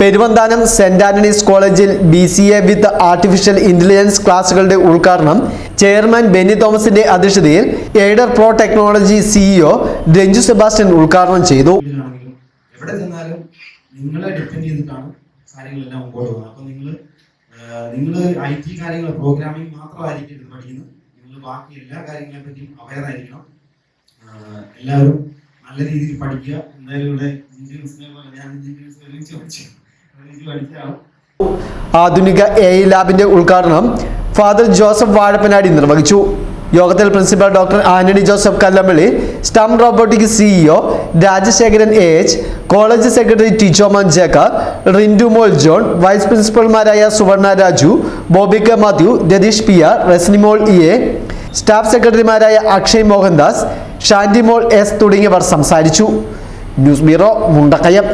Peruvanthanam saint Antony's കോളേജിൽ B C A with artificial intelligence ക്ലാസുകളുടെ ഉദ്ഘാടനം ചെയർമാൻ ബെന്നി തോമസിന്റെ അധ്യക്ഷതയിൽ aider pro technology CEO Ranju Sebastian ഉദ്ഘാടനം ചെയ്തു. കാര്യങ്ങളെല്ലാം അപ്പോൾ നിങ്ങൾ നിങ്ങൾ പ്രോഗ്രാമിംഗ് നിങ്ങൾ ബാക്കി എല്ലാ കാര്യങ്ങളെ പറ്റിയും ആയിരിക്കണം. എല്ലാവരും നല്ല രീതിയിൽ പഠിക്കുക. എന്തായാലും ഇവിടെ എഞ്ചിനീയേഴ്സിനെ പോലെ ഞാൻ ആധുനിക എ ലാബിന്റെ ഉദ്ഘാടനം ഫാദർ ജോസഫ് വാഴപ്പനാടി നിർവഹിച്ചു. യോഗത്തിൽ principal doctor Antony Joseph Kallampally stem robotic CEO Rajasekharan A H college secretary Tichoman Jacob Rindumol John vice പ്രിൻസിപ്പൽമാരായ Suvarna Raju Bobby Mathew Ratheesh P R Resnimol E A staff സെക്രട്ടറിമാരായ Akshay Mohandas Shandimol S തുടങ്ങിയവർ സംസാരിച്ചു. News bureau Mundakayam.